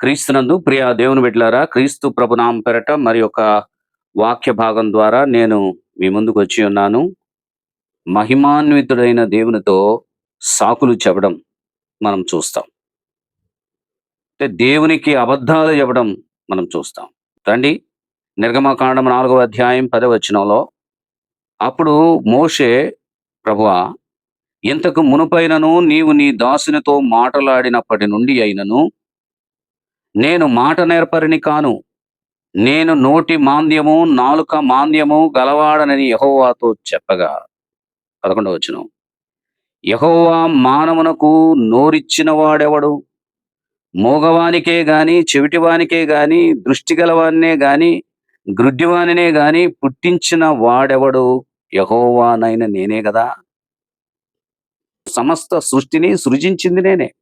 క్రీస్తునందు ప్రియ దేవుని బిడ్డలారా క్రీస్తు ప్రభునాం పెరట మరి ఒక వాక్య భాగం ద్వారా నేను మీ ముందుకు వచ్చి ఉన్నాను. మహిమాన్వితుడైన దేవునితో సాకులు చెప్పడం మనం చూస్తాం. అంటే దేవునికి అబద్ధాలు చెప్పడం మనం చూస్తాం. రండి నిర్గమకాండం నాలుగవ అధ్యాయం పదవచనంలో అప్పుడు మోషే ప్రభువా ఇంతకు మునుపైనను నీవు నీ దాసునితో మాటలాడినప్పటి నుండి అయినను నేను మాట నేర్పరిని కాను. నేను నోటి మాంద్యము నాలుక మాంద్యము గలవాడనని యహోవాతో చెప్పగా. పదకొండవ వచనం. యహోవా మానవునకు నోరిచ్చిన వాడెవడు మోగవానికే గాని చెవిటివానికే గాని దృష్టి గలవాన్నే గాని గ్రుడ్డివానినే గాని పుట్టించిన వాడెవడు? యహోవానైన నేనే కదా సమస్త సృష్టిని సృజించింది నేనే.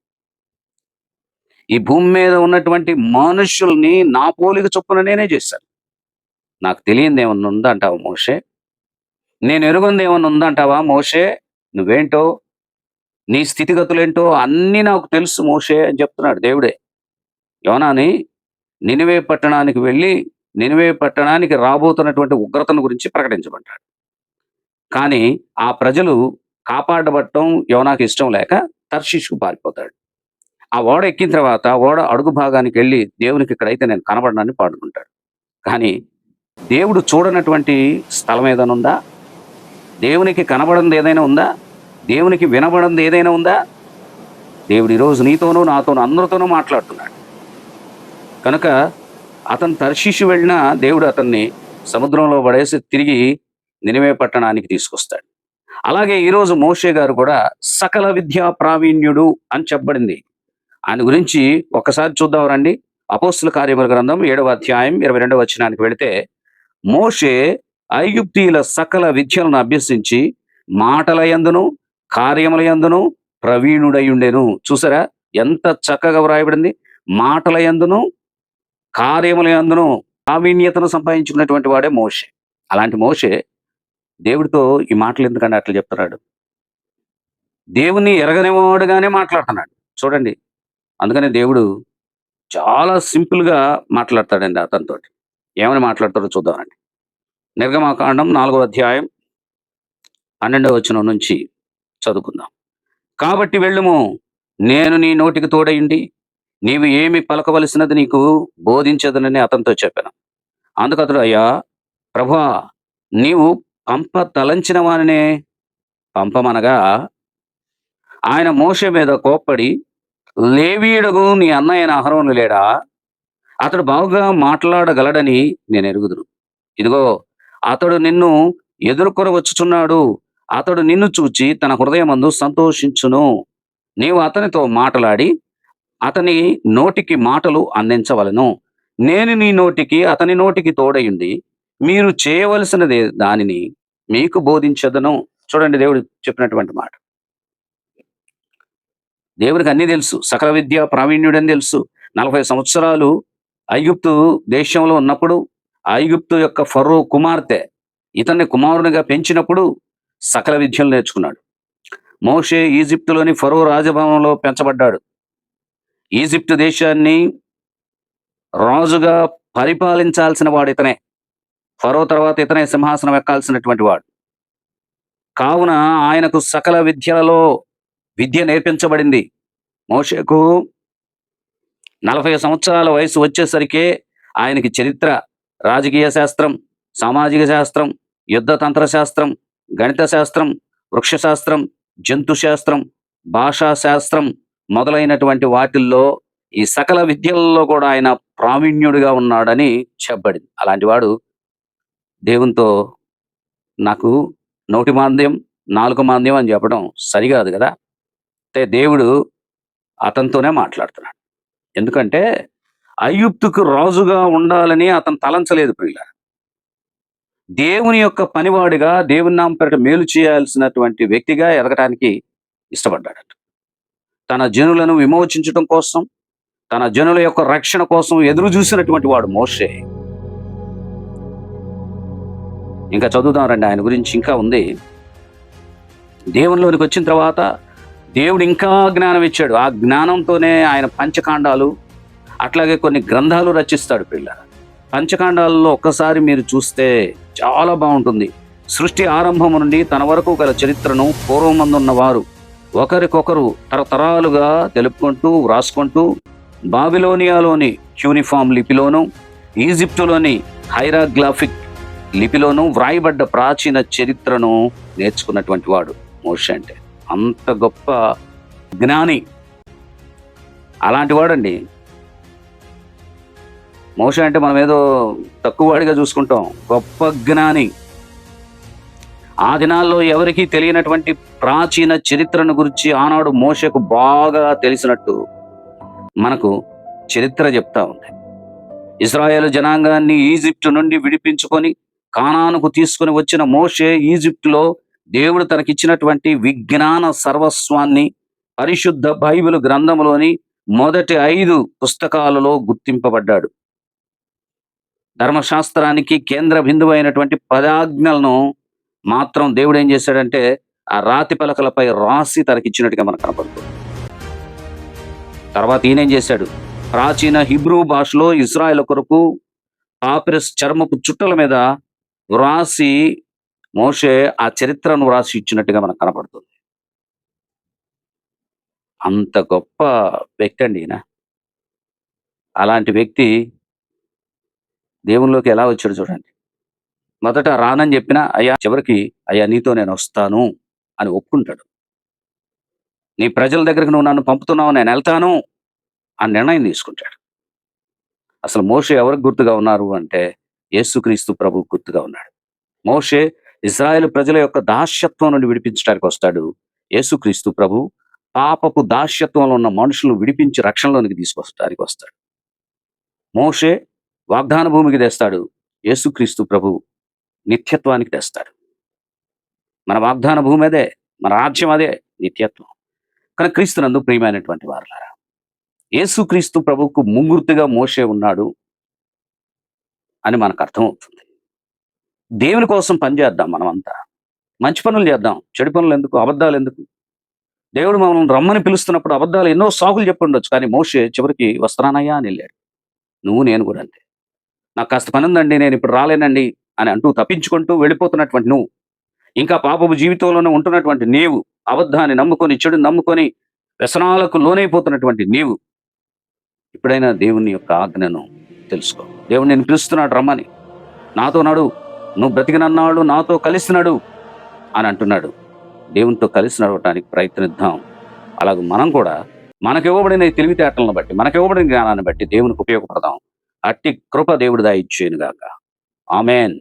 ఈ భూమి మీద ఉన్నటువంటి మనుషుల్ని నా పోలిక చొప్పున నేనే చేశాను. నాకు తెలియంది ఏమన్నా ఉందంటావా మోషే? నేను ఎరుగుంది ఏమన్నా ఉందంటావా మోషే? నువ్వేంటో? నీ స్థితిగతులేంటో అన్నీ నాకు తెలుసు మోషే అని చెప్తున్నాడు దేవుడే. యోనాని నినివే పట్టణానికి వెళ్ళి నినివే పట్టణానికి రాబోతున్నటువంటి ఉగ్రతను గురించి ప్రకటించబడ్డాడు కానీ ఆ ప్రజలు కాపాడబడటం యోనాకి ఇష్టం లేక తర్షీష్కు పారిపోతాడు. ఆ ఓడ ఎక్కిన తర్వాత ఓడ అడుగు భాగానికి వెళ్ళి దేవునికి ఇక్కడైతే నేను కనబడనని పాడుకుంటాడు. కానీ దేవుడు చూడనటువంటి స్థలం ఏదైనా ఉందా? దేవునికి కనబడంది ఏదైనా ఉందా? దేవునికి వినబడంది ఏదైనా ఉందా? దేవుడు ఈరోజు నీతోనూ నాతోనూ అందరితోనూ మాట్లాడుతున్నాడు. కనుక అతను తర్షీషు వెళ్ళినా దేవుడు అతన్ని సముద్రంలో పడేసి తిరిగి నినివే పట్టణానికి తీసుకొస్తాడు. అలాగే ఈరోజు మోషే గారు కూడా సకల విద్యా ప్రావీణ్యుడు అని చెప్పబడింది. ఆయన గురించి ఒకసారి చూద్దాం రండి. అపోస్తుల కార్యముల గ్రంథం ఏడవ అధ్యాయం ఇరవై రెండవ వచనానికి వెళితే మోషే ఐగుప్తీయుల సకల విద్యలను అభ్యసించి మాటల యందును కార్యముల యందును ప్రవీణుడై ఉండెను చూసారా? ఎంత చక్కగా వ్రాయబడింది. మాటల యందును కార్యముల యందును ప్రావీణ్యతను సంపాదించుకున్నటువంటి వాడే మోషే. అలాంటి మోషే దేవుడితో ఈ మాటలు ఎందుకంటే అట్లా చెప్తున్నాడు? దేవుని ఎరగనివాడుగానే మాట్లాడుతున్నాడు. చూడండి. అందుకనే దేవుడు చాలా సింపుల్గా మాట్లాడతాడండి అతనితో ఏమని మాట్లాడతాడో చూద్దామండి. నిర్గమాకాండం నాలుగో అధ్యాయం పన్నెండవ వచనం నుంచి చదువుకుందాం. కాబట్టి వెళ్ళుము నేను నీ నోటికి తోడయిండి నీవు ఏమి పలకవలసినది నీకు బోధించదనని అతనితో చెప్పాను. అందుకు అతడు అయ్యా ప్రభా నీవు పంప తలంచిన వానినే పంపమనగా ఆయన మోస మీద కోప్పడి లేవీయుడగు నీ అన్నయ్యన అహరోను లేడా? అతడు బాగుగా మాట్లాడగలడని నేను ఎరుగుదును. ఇదిగో అతడు నిన్ను ఎదుర్కొని వచ్చుచున్నాడు. అతడు నిన్ను చూచి తన హృదయమందు సంతోషించును. నీవు అతనితో మాట్లాడి అతని నోటికి మాటలు అందించవలను. నేను నీ నోటికి అతని నోటికి తోడయుండి మీరు చేయవలసినదే దానిని మీకు బోధించదను. చూడండి దేవుడు చెప్పినటువంటి మాట. దేవునికి అన్ని తెలుసు సకల విద్య ప్రావీణ్యుడని తెలుసు. నలభై సంవత్సరాలు ఐగుప్తు దేశంలో ఉన్నప్పుడు ఐగుప్తు యొక్క ఫరో కుమార్తె ఇతన్ని కుమారునిగా పెంచినప్పుడు సకల విద్యలు నేర్చుకున్నాడు. మోషే ఈజిప్టులోని ఫరో రాజభవనంలో పెంచబడ్డాడు. ఈజిప్టు దేశాన్ని రాజుగా పరిపాలించాల్సిన వాడు ఇతనే. ఫరో తర్వాత ఇతనే సింహాసనం ఎక్కాల్సినటువంటి వాడు. కావున ఆయనకు సకల విద్యలలో విద్య నేర్పించబడింది. మోషకు నలభై సంవత్సరాల వయసు వచ్చేసరికి ఆయనకి చరిత్ర రాజకీయ శాస్త్రం సామాజిక శాస్త్రం యుద్ధ తంత్ర శాస్త్రం గణిత శాస్త్రం వృక్షశాస్త్రం జంతు శాస్త్రం భాషా శాస్త్రం మొదలైనటువంటి వాటిల్లో ఈ సకల విద్యల్లో కూడా ఆయన ప్రావీణ్యుడిగా ఉన్నాడని చెప్పబడింది. అలాంటి వాడు దేవునితో నాకు నోటి మాంద్యం నాలుగు మాంద్యం అని చెప్పడం సరికాదు కదా. దేవుడు అతనితోనే మాట్లాడుతున్నాడు. ఎందుకంటే అయ్యుప్తుకు రాజుగా ఉండాలని అతను తలంచలేదు ప్రియుల దేవుని యొక్క పనివాడిగా దేవుని నామ పేరిట మేలు చేయాల్సినటువంటి వ్యక్తిగా ఎదగటానికి ఇష్టపడ్డాడట. తన జనులను విమోచించడం కోసం తన జనుల యొక్క రక్షణ కోసం ఎదురు చూసినటువంటి వాడు మోషే. ఇంకా చదువుదాం రండి ఆయన గురించి ఇంకా ఉంది. దేవునిలోనికి వచ్చిన తర్వాత దేవుడు ఇంకా జ్ఞానం ఇచ్చాడు. ఆ జ్ఞానంతోనే ఆయన పంచకాండాలు అట్లాగే కొన్ని గ్రంథాలు రచిస్తాడు పిల్ల పంచకాండాలలో ఒక్కసారి మీరు చూస్తే చాలా బాగుంటుంది. సృష్టి ఆరంభం నుండి తన వరకు గల చరిత్రను పూర్వమందున్న వారు ఒకరికొకరు తరతరాలుగా తెలుపుకుంటూ వ్రాసుకుంటూ బాబిలోనియాలోని క్యూనిఫామ్ లిపిలోను ఈజిప్టులోని హైరాగ్లాఫిక్ లిపిలోను వ్రాయబడ్డ ప్రాచీన చరిత్రను నేర్చుకున్నటువంటి వాడు మోషే అంటే. అంత గొప్ప జ్ఞాని అలాంటి వాడండి మోష అంటే మనం ఏదో తక్కువ వాడిగా చూసుకుంటాం. గొప్ప జ్ఞాని. ఆ దినాల్లో ఎవరికీ తెలియనటువంటి ప్రాచీన చరిత్రను గురించి ఆనాడు మోషకు బాగా తెలిసినట్టు మనకు చరిత్ర చెప్తా ఉంది. ఇజ్రాయేల్ జనాంగాన్ని ఈజిప్టు నుండి విడిపించుకొని కానానుకు తీసుకొని వచ్చిన మోషే ఈజిప్టులో దేవుడు తనకిచ్చినటువంటి విజ్ఞాన సర్వస్వాన్ని పరిశుద్ధ బైబిల్ గ్రంథంలోని మొదటి ఐదు పుస్తకాలలో గుర్తింపబడ్డాడు. ధర్మశాస్త్రానికి కేంద్ర బిందువు అయినటువంటి పదాజ్ఞలను మాత్రం దేవుడు ఏం చేశాడంటే ఆ రాతి పలకలపై రాసి తనకిచ్చినట్టుగా మనకు కనపడుతుంది. తర్వాత ఈయనేం చేశాడు? ప్రాచీన హిబ్రూ భాషలో ఇజ్రాయెల్ కొరకు పాపిరస్ చర్మపు చుట్టల మీద వ్రాసి మోషే ఆ చరిత్రను వ్రాసి ఇచ్చినట్టుగా మనకు కనపడుతుంది. అంత గొప్ప వ్యక్తి అండి ఈయన. అలాంటి వ్యక్తి దేవునిలోకి ఎలా వచ్చాడు చూడండి. మొదట రానని చెప్పినా అయ్యా చివరికి అయ్యా నీతో నేను వస్తాను అని ఒప్పుకుంటాడు. నీ ప్రజల దగ్గరికి నువ్వు నన్ను పంపుతున్నావు నేను వెళ్తాను అని నిర్ణయం తీసుకుంటాడు. అసలు మోషే ఎవరికి గుర్తుగా ఉన్నారు అంటే యేసుక్రీస్తు ప్రభు గుర్తుగా ఉన్నాడు. మోషే ఇజ్రాయెల్ ప్రజల యొక్క దాస్యత్వం నుండి విడిపించడానికి వస్తాడు యేసుక్రీస్తు ప్రభు. పాపపు దాస్యత్వంలో ఉన్న మనుషులు విడిపించి రక్షణలోనికి తీసుకొస్తానికి వస్తాడు. మోషే వాగ్దాన భూమికి తెస్తాడు. యేసుక్రీస్తు ప్రభు నిత్యత్వానికి తెస్తాడు. మన వాగ్దాన భూమి అదే మన రాజ్యం అదే నిత్యత్వం. కానీ క్రీస్తునందు ప్రియమైనటువంటి వారులారా యేసుక్రీస్తు ప్రభువుకు ముంగుర్తుగా మోషే ఉన్నాడు అని మనకు అర్థమవుతుంది. దేవుని కోసం పనిచేద్దాం మనమంతా. మంచి పనులు చేద్దాం. చెడు పనులు ఎందుకు? అబద్ధాలు ఎందుకు? దేవుడు మమ్మల్ని రమ్మని పిలుస్తున్నప్పుడు అబద్ధాలు ఎన్నో సాగులు చెప్పుండొచ్చు కానీ మోషే చివరికి వస్త్రానయ్యా అని వెళ్ళాడు. నువ్వు నేను కూడా అంతే. నాకు కాస్త పని ఉందండి నేను ఇప్పుడు రాలేనండి అని అంటూ తప్పించుకుంటూ వెళ్ళిపోతున్నటువంటి నువ్వు. ఇంకా పాపపు జీవితంలోనే ఉంటున్నటువంటి నీవు. అబద్ధాన్ని నమ్ముకొని చెడు నమ్ముకొని వ్యసనాలకు లోనైపోతున్నటువంటి నీవు. ఇప్పుడైనా దేవుని యొక్క ఆజ్ఞను తెలుసుకో. దేవుడు నేను పిలుస్తున్నాడు రమ్మని. నాతో నడు. నువ్వు బ్రతికినన్నాడు నాతో కలిసినాడు అని అంటున్నాడు. దేవునితో కలిసి నడవటానికి ప్రయత్నిద్దాం. అలాగే మనం కూడా మనకి ఇవ్వబడిన తెలివితేటలను బట్టి మనకి ఇవ్వబడిన జ్ఞానాన్ని బట్టి దేవునికి ఉపయోగపడదాం. అట్టి కృప దేవుడు దాయిచ్చేను గాక ఆమెన్.